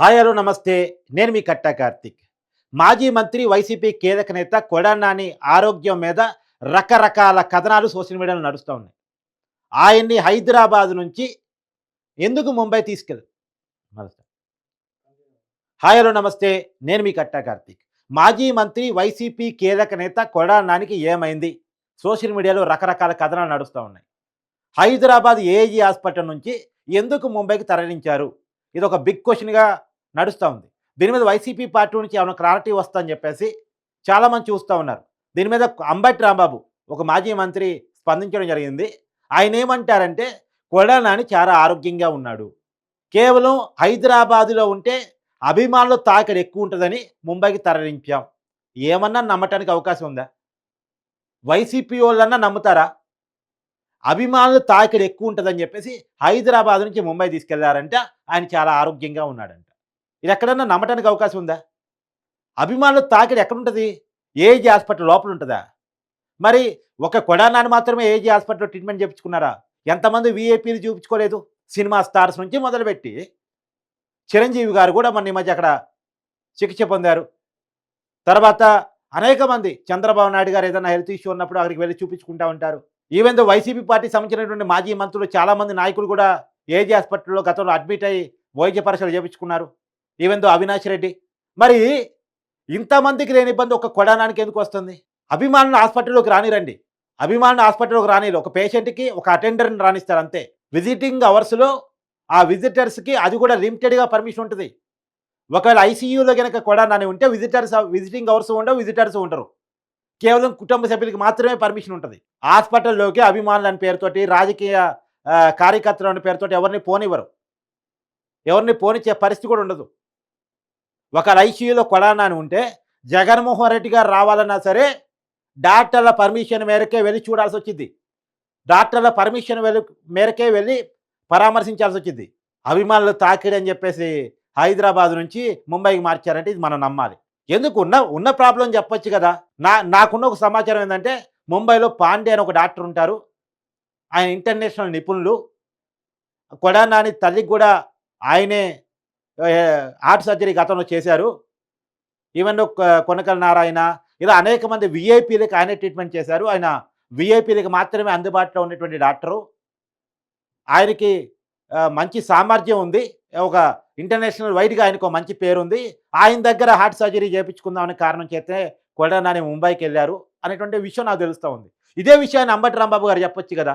Hi hello నమస్తే. నేను మీ కట్టా కార్తిక్. మాజీ మంత్రి వైసీపీ కీలక నేత కొడానాని ఆరోగ్యం మీద రకరకాల కథనాలు సోషల్ మీడియాలో నడుస్తూ ఉన్నాయి. ఆయన్ని హైదరాబాద్ నుంచి ఎందుకు ముంబై తీసుకెళ్ళి? హాయ్ హలో నమస్తే. నేను మీ కట్టా కార్తిక్. మాజీ మంత్రి వైసీపీ కీలక నేత కొడానానికి ఏమైంది? సోషల్ మీడియాలో రకరకాల కథనాలు నడుస్తూ ఉన్నాయి. హైదరాబాద్ ఏజీ హాస్పిటల్ నుంచి ఎందుకు ముంబైకి తరలించారు? ఇది ఒక బిగ్ క్వశ్చన్గా నడుస్తూ ఉంది. దీని మీద వైసీపీ పార్టీ నుంచి ఏమైనా క్లారిటీ వస్తుందని చెప్పేసి చాలామంది చూస్తూ ఉన్నారు. దీని మీద అంబటి రాంబాబు ఒక మాజీ మంత్రి స్పందించడం జరిగింది. ఆయన ఏమంటారంటే కొడానాని చాలా ఆరోగ్యంగా ఉన్నాడు. కేవలం హైదరాబాదులో ఉంటే అభిమానులు తాకిడి ఎక్కువ ఉంటుందని ముంబైకి తరలించాం. ఏమన్నా నమ్మటానికి అవకాశం ఉందా? వైసీపీ వాళ్ళన్నా నమ్ముతారా? అభిమానులు తాకిడి ఎక్కువ ఉంటుందని చెప్పేసి హైదరాబాద్ నుంచి ముంబై తీసుకెళ్ళారంటే. ఆయన చాలా ఆరోగ్యంగా ఉన్నాడంట. ఇది ఎక్కడన్నా నమ్మటానికి అవకాశం ఉందా? అభిమానులు తాకిడి ఎక్కడుంటుంది? ఏజీ హాస్పిటల్ లోపల ఉంటుందా మరి ఒక కొడానాన్ని మాత్రమే ఏజీ హాస్పిటల్లో ట్రీట్మెంట్ చేయించుకున్నారా ఎంతమంది వీఐపీలు చూపించుకోలేదు? సినిమా స్టార్స్ నుంచి మొదలుపెట్టి చిరంజీవి గారు కూడా మన ఈ మధ్య అక్కడ చికిత్స పొందారు. తర్వాత అనేక మంది చంద్రబాబు నాయుడు గారు ఏదైనా హెల్త్ ఇష్యూ ఉన్నప్పుడు అక్కడికి వెళ్ళి చూపించుకుంటా ఉంటారు. ఈవెన్ దో వైసీపీ పార్టీ సంబంధించినటువంటి మాజీ మంత్రులు చాలామంది నాయకులు కూడా ఏజీ హాస్పిటల్లో గతంలో అడ్మిట్ అయ్యి వైద్య పరీక్షలు చేయించుకున్నారు ఈవెన్ దో అవినాష్ రెడ్డి మరి ఇంతమందికి లేని ఇబ్బంది ఒక కొడానానికి ఎందుకు వస్తుంది? అభిమానులు హాస్పిటల్లోకి రానిరండి. అభిమానులు హాస్పిటల్లోకి రానిరు. ఒక పేషెంట్కి ఒక అటెండర్ని రాణిస్తారు అంతే. విజిటింగ్ అవర్స్లో ఆ విజిటర్స్కి అది కూడా లిమిటెడ్గా పర్మిషన్ ఉంటుంది. ఒకవేళ ఐసీయూలో కనుక కొడానాని ఉంటే విజిటర్స్ విజిటింగ్ అవర్స్ ఉండవు విజిటర్స్ ఉండరు. కేవలం కుటుంబ సభ్యులకి మాత్రమే పర్మిషన్ ఉంటుంది. హాస్పిటల్లోకి అభిమానులు అని పేరుతోటి రాజకీయ కార్యకర్తలు అనే పేరుతోటి ఎవరిని పోనివ్వరు. ఎవరిని పోనిచ్చే పరిస్థితి కూడా ఉండదు. ఒకవేళ ఐసీయూలో కొడానా అని ఉంటే జగన్మోహన్ రెడ్డి గారు రావాలన్నా సరే డాక్టర్ల పర్మిషన్ మేరకే వెళ్ళి చూడాల్సి వచ్చింది. డాక్టర్ల పర్మిషన్ వెళ్ళి మేరకే వెళ్ళి పరామర్శించాల్సి వచ్చింది. అభిమానులు తాకిడి అని చెప్పేసి హైదరాబాద్ నుంచి ముంబైకి మార్చారంటే ఇది మనం నమ్మాలి. ఎందుకు? ఉన్న ఉన్న ప్రాబ్లం చెప్పొచ్చు కదా. నా నాకున్న ఒక సమాచారం ఏంటంటే ముంబైలో పాండే అని ఒక డాక్టర్ ఉంటారు. ఆయన ఇంటర్నేషనల్ నిపుణులు. కొడానాని తల్లికి కూడా ఆయనే హార్ట్ సర్జరీ గతంలో చేశారు. ఈవెన్ కొనకల్ కొనకల నారాయణ ఇలా అనేక మంది విఐపీలకు ఆయనే ట్రీట్మెంట్ చేశారు. ఆయన విఐపీలకు మాత్రమే అందుబాటులో ఉన్నటువంటి డాక్టరు. ఆయనకి మంచి సామర్థ్యం ఉంది. ఒక ఇంటర్నేషనల్ వైడ్గా ఆయనకు ఒక మంచి పేరు ఉంది ఆయన దగ్గర హార్ట్ సర్జరీ చేయించుకుందామనే కారణం చేస్తే కొడనాని ముంబైకి వెళ్ళారు అనేటువంటి విషయం నాకు తెలుస్తూ ఉంది. ఇదే విషయాన్ని అంబటి రాంబాబు గారు చెప్పొచ్చు కదా.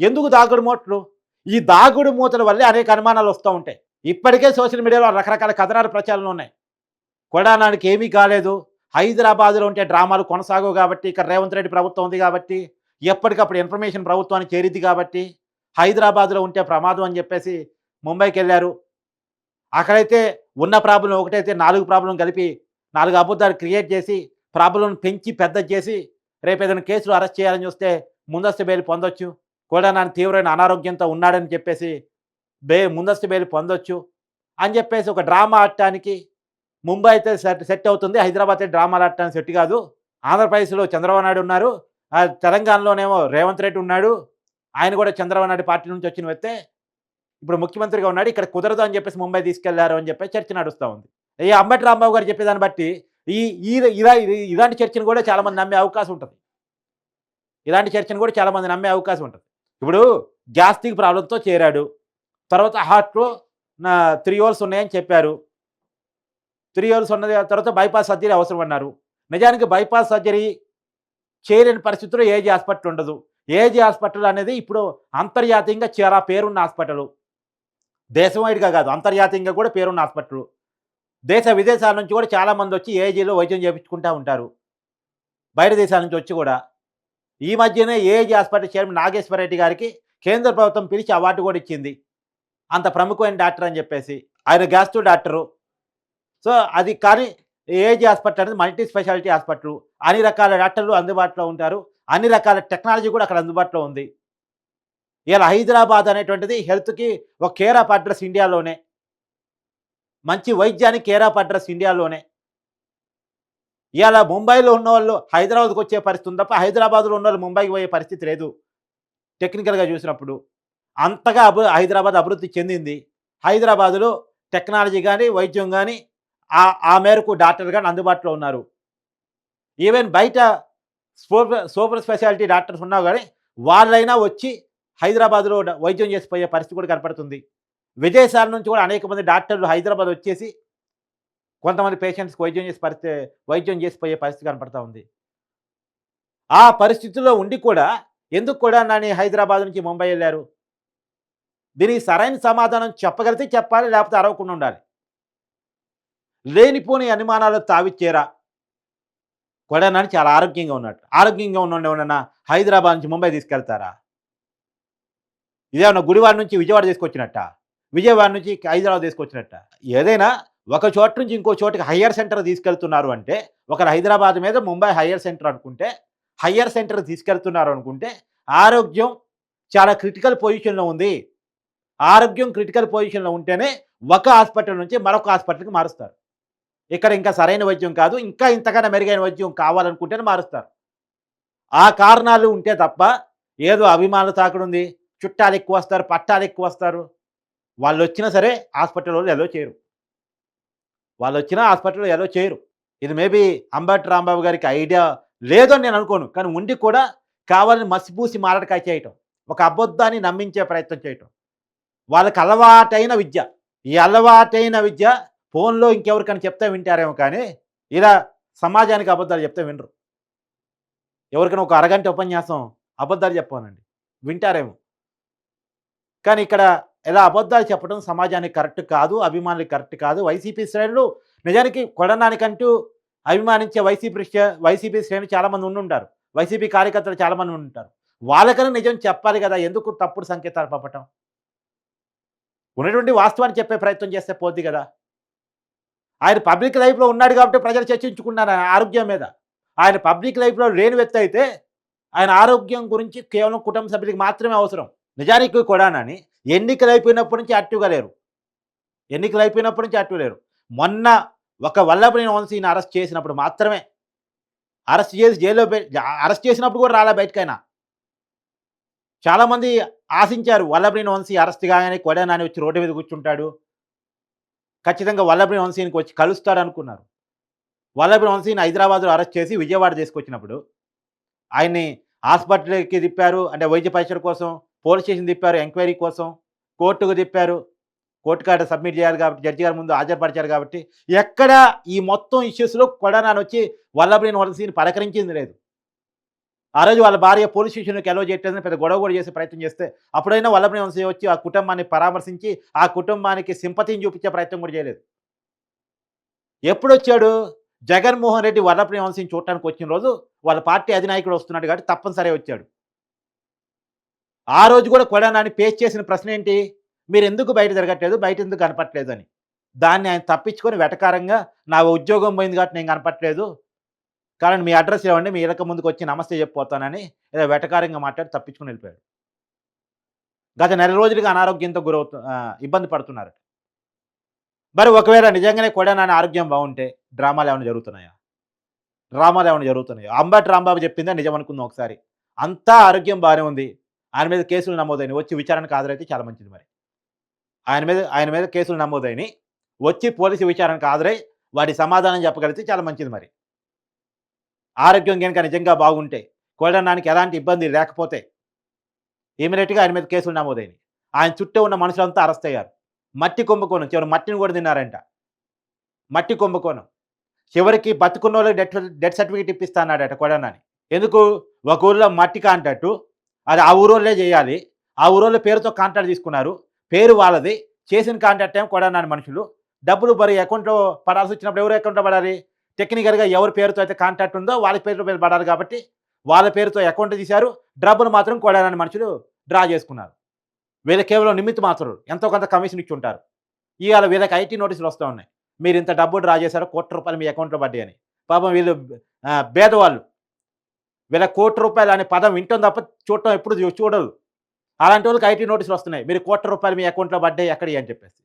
ఎందుకు దాగుడు మూటలు ఈ దాగుడు మూతల వల్లే అనేక అనుమానాలు వస్తూ ఉంటాయి. ఇప్పటికే సోషల్ మీడియాలో రకరకాల కథనాలు ప్రచారాలు ఉన్నాయి. కొడానానికి ఏమీ కాలేదు. హైదరాబాద్లో ఉంటే డ్రామాలు కొనసాగవు కాబట్టి ఇక్కడ రేవంత్ రెడ్డి ప్రభుత్వం ఉంది కాబట్టి ఎప్పటికప్పుడు ఇన్ఫర్మేషన్ ప్రభుత్వానికి చేరిద్ది కాబట్టి హైదరాబాద్లో ఉంటే ప్రమాదం అని చెప్పేసి ముంబైకి వెళ్ళారు. అక్కడైతే ఉన్న ప్రాబ్లం ఒకటైతే నాలుగు ప్రాబ్లం కలిపి నాలుగు అబద్ధాలు క్రియేట్ చేసి ప్రాబ్లం పెంచి పెద్ద చేసి రేపు ఏదైనా కేసులు అరెస్ట్ చేయాలని చూస్తే ముందస్తు బెయిల్ పొందొచ్చు. కూడా నాన్న తీవ్రమైన అనారోగ్యంతో ఉన్నాడని చెప్పేసి బే ముందస్తు బెయిల్ పొందొచ్చు అని చెప్పేసి ఒక డ్రామా ఆడటానికి ముంబై అయితే సెట్ సెట్ అవుతుంది. హైదరాబాద్ అయితే డ్రామాలు ఆడటానికి సెట్ కాదు. ఆంధ్రప్రదేశ్లో చంద్రబాబు నాయుడు ఉన్నారు. ఆ తెలంగాణలోనేమో రేవంత్ రెడ్డి ఉన్నాడు. ఆయన కూడా చంద్రబాబు నాయుడు పార్టీ నుంచి వచ్చిన వ్యక్తే. ఇప్పుడు ముఖ్యమంత్రిగా ఉన్నాడు. ఇక్కడ కుదరదు అని చెప్పేసి ముంబై తీసుకెళ్ళారు అని చెప్పి చర్చ నడుస్తూ ఉంది. ఈ అంబటి రాంబాబు గారు చెప్పేదాన్ని బట్టి ఈ ఈ ఇలా ఇలాంటి చర్చను కూడా చాలామంది నమ్మే అవకాశం ఉంటుంది. ఇలాంటి చర్చను కూడా చాలామంది నమ్మే అవకాశం ఉంటుంది. ఇప్పుడు గ్యాస్ట్రిక్ ప్రాబ్లంతో చేరాడు. తర్వాత హార్ట్లో నా త్రీ హోల్స్ ఉన్నాయని చెప్పారు. త్రీ హోల్స్ ఉన్నది తర్వాత బైపాస్ సర్జరీ అవసరం అన్నారు. నిజానికి బైపాస్ సర్జరీ చేయలేని పరిస్థితిలో ఏజీ హాస్పిటల్ ఉండదు. ఏజీ హాస్పిటల్ అనేది ఇప్పుడు అంతర్జాతీయంగా చాలా పేరున్న హాస్పిటల్. దేశమైడ్గా కాదు అంతర్జాతీయంగా కూడా పేరున్న హాస్పిటల్. దేశ విదేశాల నుంచి కూడా చాలామంది వచ్చి ఏజీలో వైద్యం చేయించుకుంటూ ఉంటారు. బయట దేశాల నుంచి వచ్చి కూడా. ఈ మధ్యనే AG hospital chairman Nageshwara Reddy గారికి కేంద్ర ప్రభుత్వం పిలిచి అవార్డు కూడా ఇచ్చింది. అంత ప్రముఖమైన డాక్టర్ అని చెప్పేసి. ఆయన గ్యాస్ట్రో డాక్టరు. సో అది కానీ ఏజీ హాస్పిటల్ అనేది మల్టీ స్పెషాలిటీ హాస్పిటల్. అన్ని రకాల డాక్టర్లు అందుబాటులో ఉంటారు. అన్ని రకాల టెక్నాలజీ కూడా అక్కడ అందుబాటులో ఉంది. ఇలా హైదరాబాద్ అనేటువంటిది హెల్త్కి ఒక కేర్ ఆఫ్ అడ్రస్ ఇండియాలోనే. మంచి వైద్యానికి కేర్ ఆఫ్ అడ్రస్ ఇండియాలోనే. ఇవాళ ముంబైలో ఉన్న వాళ్ళు హైదరాబాద్కి వచ్చే పరిస్థితి ఉంది తప్ప హైదరాబాద్లో ఉన్న వాళ్ళు ముంబైకి పోయే పరిస్థితి లేదు. టెక్నికల్గా చూసినప్పుడు. అంతగా అభి హైదరాబాద్ అభివృద్ధి చెందింది. హైదరాబాదులో టెక్నాలజీ కానీ వైద్యం కానీ ఆ ఆ మేరకు డాక్టర్ కానీ అందుబాటులో ఉన్నారు. ఈవెన్ బయట సూపర్ సూపర్ స్పెషాలిటీ డాక్టర్స్ ఉన్నా కానీ వాళ్ళైనా వచ్చి హైదరాబాద్లో వైద్యం చేసిపోయే పరిస్థితి కూడా కనపడుతుంది. విదేశాల నుంచి కూడా అనేక మంది డాక్టర్లు హైదరాబాద్ వచ్చేసి కొంతమంది పేషెంట్స్కి వైద్యం చేసే పరిస్థితి వైద్యం చేసిపోయే పరిస్థితి కనపడతా ఉంది. ఆ పరిస్థితుల్లో ఉండి కూడా ఎందుకు కూడా నాని హైదరాబాద్ నుంచి ముంబై వెళ్ళారు? దీనికి సరైన సమాధానం చెప్పగలిగితే చెప్పాలి లేకపోతే అరవకుండా ఉండాలి. లేనిపోని అనుమానాలు తావిచ్చేరా? కొడనాడు చాలా ఆరోగ్యంగా ఉన్నట్టు. ఆరోగ్యంగా ఉన్న ఎవరన్నా హైదరాబాద్ నుంచి ముంబై తీసుకెళ్తారా? ఇదేమన్నా గుడివాడ నుంచి విజయవాడ తీసుకొచ్చినట్ట? విజయవాడ నుంచి హైదరాబాద్ తీసుకొచ్చినట్ట? ఏదైనా ఒక చోట నుంచి ఇంకో చోటికి హయ్యర్ సెంటర్ తీసుకెళ్తున్నారు అంటే ఒకరు హైదరాబాద్ మీద ముంబై హయ్యర్ సెంటర్ అనుకుంటే హయ్యర్ సెంటర్ తీసుకెళ్తున్నారు అనుకుంటే ఆరోగ్యం చాలా క్రిటికల్ పొజిషన్లో ఉంది. ఆరోగ్యం క్రిటికల్ పొజిషన్లో ఉంటేనే ఒక హాస్పిటల్ నుంచి మరొక హాస్పిటల్కి మారుస్తారు. ఇక్కడ ఇంకా సరైన వైద్యం కాదు ఇంకా ఇంతకన్నా మెరుగైన వైద్యం కావాలనుకుంటేనే మారుస్తారు. ఆ కారణాలు ఉంటే తప్ప ఏదో అభిమానులు తాకడుంది చుట్టాలు ఎక్కువ వస్తారు పట్టాలు ఎక్కువ వస్తారు. వాళ్ళు వచ్చినా సరే హాస్పిటల్ వాళ్ళు ఎలో చేయరు. వాళ్ళు వచ్చినా హాస్పిటల్లో ఎలో చేయరు. ఇది మేబీ అంబటి రాంబాబు గారికి ఐడియా లేదని నేను అనుకోను. కానీ ఉండి కూడా కావాలని మసిపూసి మారడకాయ చేయటం ఒక అబద్ధాన్ని నమ్మించే ప్రయత్నం చేయటం. వాళ్ళకి అలవాటైన విద్య. ఈ అలవాటైన విద్య ఫోన్లో ఇంకెవరికైనా చెప్తే వింటారేమో కానీ ఇలా సమాజానికి అబద్ధాలు చెప్తే వినరు. ఎవరికైనా ఒక అరగంట ఉపన్యాసం అబద్ధాలు చెప్పానండి వింటారేమో. కానీ ఇక్కడ ఇలా అబద్ధాలు చెప్పడం సమాజానికి కరెక్ట్ కాదు అభిమానులకు కరెక్ట్ కాదు. వైసీపీ శ్రేణులు నిజానికి కొడనానికంటూ అభిమానించే వైసీపీ వైసీపీ శ్రేణులు చాలామంది ఉండి ఉంటారు వైసీపీ కార్యకర్తలు చాలామంది ఉంటారు వాళ్ళకన్నా నిజం చెప్పాలి కదా ఎందుకు తప్పుడు సంకేతాలు పంపటం? ఉన్నటువంటి వాస్తవాన్ని చెప్పే ప్రయత్నం చేస్తే పోద్ది కదా. ఆయన పబ్లిక్ లైఫ్లో ఉన్నాడు కాబట్టి ప్రజలు చర్చించుకున్నారు ఆయన ఆరోగ్యం మీద. ఆయన పబ్లిక్ లైఫ్లో లేని వ్యక్తి అయితే ఆయన ఆరోగ్యం గురించి కేవలం కుటుంబ సభ్యులకి మాత్రమే అవసరం. నిజానికి కూడానని ఎన్నికలు అయిపోయినప్పటి నుంచి యాక్టివ్గా లేరు. ఎన్నికలు అయిపోయినప్పటి నుంచి యాక్టివ్ లేరు. మొన్న ఒక వల్లభనేని వంశీని అరెస్ట్ చేసినప్పుడు మాత్రమే. అరెస్ట్ చేసి జైల్లో అరెస్ట్ చేసినప్పుడు కూడా రాలే బయటకైనా. చాలామంది ఆశించారు వల్లభ్రీని వంశీ అరెస్ట్ కాగానే కొడనాని వచ్చి రోడ్డు మీద కూర్చుంటాడు. ఖచ్చితంగా వల్లభనేని వంశీనికి వచ్చి కలుస్తాడు అనుకున్నారు. వల్లభనేని వంశీని హైదరాబాద్లో అరెస్ట్ చేసి విజయవాడ తీసుకొచ్చినప్పుడు ఆయన్ని హాస్పిటల్కి తిప్పారు. అంటే వైద్య పరీక్షల కోసం పోలీస్ స్టేషన్ తిప్పారు ఎంక్వైరీ కోసం కోర్టుకు తిప్పారు. కోర్టు కార్డు సబ్మిట్ చేయాలి కాబట్టి జడ్జి గారి ముందు హాజరుపరిచారు కాబట్టి ఎక్కడ ఈ మొత్తం ఇష్యూస్లో కొడనాని వచ్చి వల్లభనేని వంశీని పలకరించింది లేదు. ఆ రోజు వాళ్ళ భార్య పోలీస్ స్టేషన్కి ఎలో చేయట్లేదని పెద్ద గొడవ కూడా చేసే ప్రయత్నం చేస్తే అప్పుడైనా వల్లభనే వంశీ వచ్చి ఆ కుటుంబాన్ని పరామర్శించి ఆ కుటుంబానికి సింపతిని చూపించే ప్రయత్నం కూడా చేయలేదు. ఎప్పుడొచ్చాడు? జగన్మోహన్ రెడ్డి వల్లభనే వంశీని చూడటానికి వచ్చిన రోజు వాళ్ళ పార్టీ అధినాయకుడు వస్తున్నాడు కాబట్టి తప్పనిసరి వచ్చాడు. ఆ రోజు కూడా కొడానాని పేస్ చేసిన ప్రశ్న ఏంటి? మీరు ఎందుకు బయట తిరగట్లేదు? బయట ఎందుకు కనపట్లేదు అని దాన్ని ఆయన తప్పించుకొని వెటకారంగా నా ఉద్యోగం పోయింది కాబట్టి నేను కనపట్లేదు కానీ మీ అడ్రస్ ఇవ్వండి మీ ఇరక ముందుకు వచ్చి నమస్తే చెప్పిపోతానని ఏదో వెటకారంగా మాట్లాడి తప్పించుకుని వెళ్ళిపోయాడు. గత నెల రోజులుగా అనారోగ్యంతో గురవుతు ఇబ్బంది పడుతున్నారు మరి ఒకవేళ నిజంగానే కొడానాని ఆరోగ్యం బాగుంటే డ్రామాలు ఏమైనా జరుగుతున్నాయా? డ్రామాలు ఏమైనా జరుగుతున్నాయా? అంబటి రాంబాబు చెప్పిందా? నిజం అనుకుందాం ఒకసారి. అంతా ఆరోగ్యం బాగానే ఉంది. ఆయన మీద కేసులు నమోదైనవి వచ్చి విచారణకు హాజరైతే చాలా మంచిది మరి. ఆయన మీద ఆయన మీద కేసులు నమోదైనవి వచ్చి పోలీసు విచారణకు హాజరై వాటి సమాధానం చెప్పగలిగితే చాలా మంచిది మరి. ఆరోగ్యం కనుక నిజంగా బాగుంటే కోడనానికి ఎలాంటి ఇబ్బంది లేకపోతే ఇమీడియట్గా ఆయన మీద కేసులు నమోదైనవి ఆయన చుట్టూ ఉన్న మనుషులంతా అరెస్ట్ అయ్యారు. మట్టి కుంభకోణం చివరి మట్టిని కూడా తిన్నారంట. మట్టి కుంభకోణం చివరికి బతుకున్న వాళ్ళకి డెత్ డెత్ సర్టిఫికేట్ ఇప్పిస్తా అన్నాడట కొడనాని ఎందుకు? ఒక ఊరిలో మట్టి కాంటాక్టు అది ఆ ఊరోళ్ళే చేయాలి. ఆ ఊరోళ్ళ పేరుతో కాంట్రాక్ట్ తీసుకున్నారు. పేరు వాళ్ళది. చేసిన కాంట్రాక్ట్ ఏమో కొడనాని మనుషులు. డబ్బులు మరి అకౌంట్లో పడాల్సి వచ్చినప్పుడు ఎవరు అకౌంట్లో పడాలి? టెక్నికల్గా ఎవరి పేరుతో అయితే కాంట్రాక్ట్ ఉందో వాళ్ళ పేరుతో మీద పడాలి కాబట్టి వాళ్ళ పేరుతో అకౌంట్ తీశారు. డబ్బులు మాత్రం కొడాలని మనుషులు డ్రా చేసుకున్నారు. వీళ్ళ కేవలం నిమిత్త మాత్రం ఎంతో కొంత కమిషన్ ఇచ్చి ఉంటారు. ఇవాళ వీళ్ళకి ఐటీ నోటీసులు వస్తూ ఉన్నాయి. మీరు ఇంత డబ్బు డ్రా చేశారు కోటి రూపాయలు మీ అకౌంట్లో పడ్డాయని అని. పాపం వీళ్ళు భేదవాళ్ళు. వీళ్ళ కోటి రూపాయలు అనే పదం వింటాం తప్ప చూడటం ఎప్పుడు చూడదు అలాంటి వాళ్ళకి ఐటీ నోటీసులు వస్తున్నాయి. మీరు కోటి రూపాయలు మీ అకౌంట్లో పడ్డాయి ఎక్కడ అని చెప్పేసి.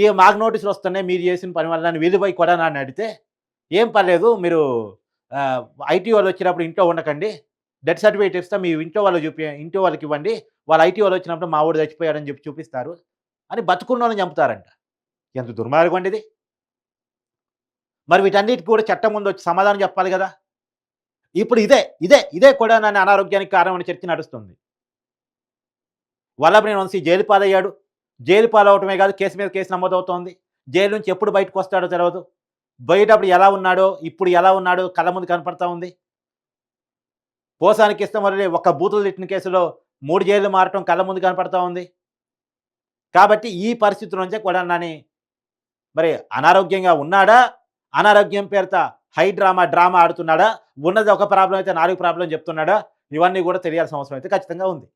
ఇక మాకు నోటీసులు వస్తున్నాయి. మీరు చేసిన పని వల్ల నన్ను వీలు పోయి కూడా నన్ను అడిగితే ఏం పర్లేదు. మీరు ఐటీ వాళ్ళు వచ్చినప్పుడు ఇంట్లో ఉండకండి. డెత్ సర్టిఫికేట్ ఇస్తే మీ ఇంట్లో వాళ్ళు చూపి ఇంట్లో వాళ్ళకి ఇవ్వండి. వాళ్ళు ఐటీ వాళ్ళు వచ్చినప్పుడు మా ఊడు చచ్చిపోయాడని చెప్పి చూపిస్తారు. అని బతుకున్న వాళ్ళని చంపుతారంట. ఎంత దుర్మార్గం అండి ఇది. మరి వీటన్నిటికి కూడా చట్టం ముందు వచ్చి సమాధానం చెప్పాలి కదా. ఇప్పుడు ఇదే ఇదే ఇదే కూడా నన్ను అనారోగ్యానికి కారణమని చర్చ నడుస్తుంది. వల్లభనేని వంశీ జైలు పాలయ్యాడు. జైలు పాలవటమే కాదు కేసు మీద కేసు నమోదవుతోంది. జైలు నుంచి ఎప్పుడు బయటకు వస్తాడో తెలియదు బయటప్పుడు ఎలా ఉన్నాడో ఇప్పుడు ఎలా ఉన్నాడో కళ్ళ ముందు కనపడతా ఉంది. పోసానికి ఇష్టం వల్ల ఒక బూతులు తిట్టిన కేసులో మూడు జైలు మారటం కళ్ళ ముందు కనపడతా ఉంది. కాబట్టి ఈ పరిస్థితుల నుంచే కూడా నాని మరి అనారోగ్యంగా ఉన్నాడా? అనారోగ్యం పేరుత హై డ్రామా డ్రామా ఆడుతున్నాడా? ఉన్నది ఒక ప్రాబ్లం అయితే నాలుగు ప్రాబ్లం చెప్తున్నాడా? ఇవన్నీ కూడా తెలియాల్సిన అవసరం అయితే ఖచ్చితంగా ఉంది.